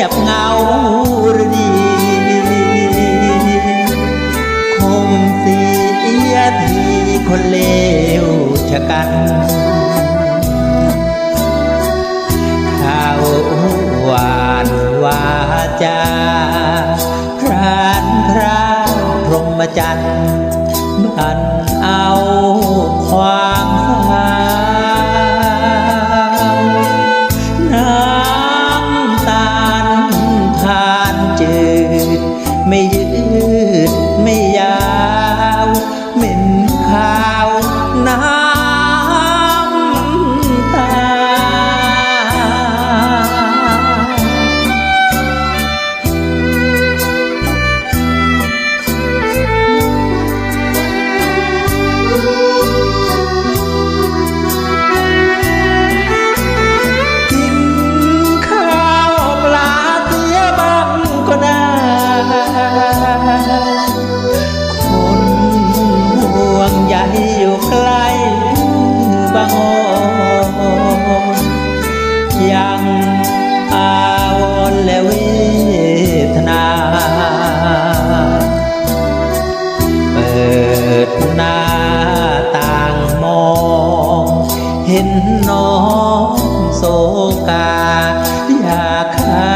ยบเงาดี คงเสียทีคนเลวชะกันข้าวหวานวาจาครานครานพรหมจันทร์บัน องโศกา อยากฆ่า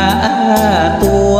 ตัว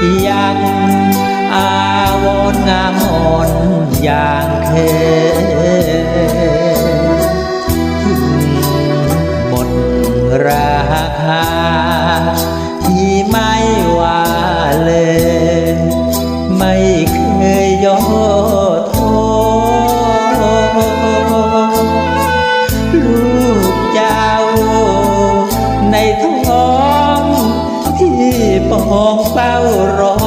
งยังอาวรณ์งามอ่อนอย่างเคยหมดราคาที่ไม่ว่าเลย ไม่เคยย่อท้อลูกเจ้าในท้อง ที่ปองเป้ารอ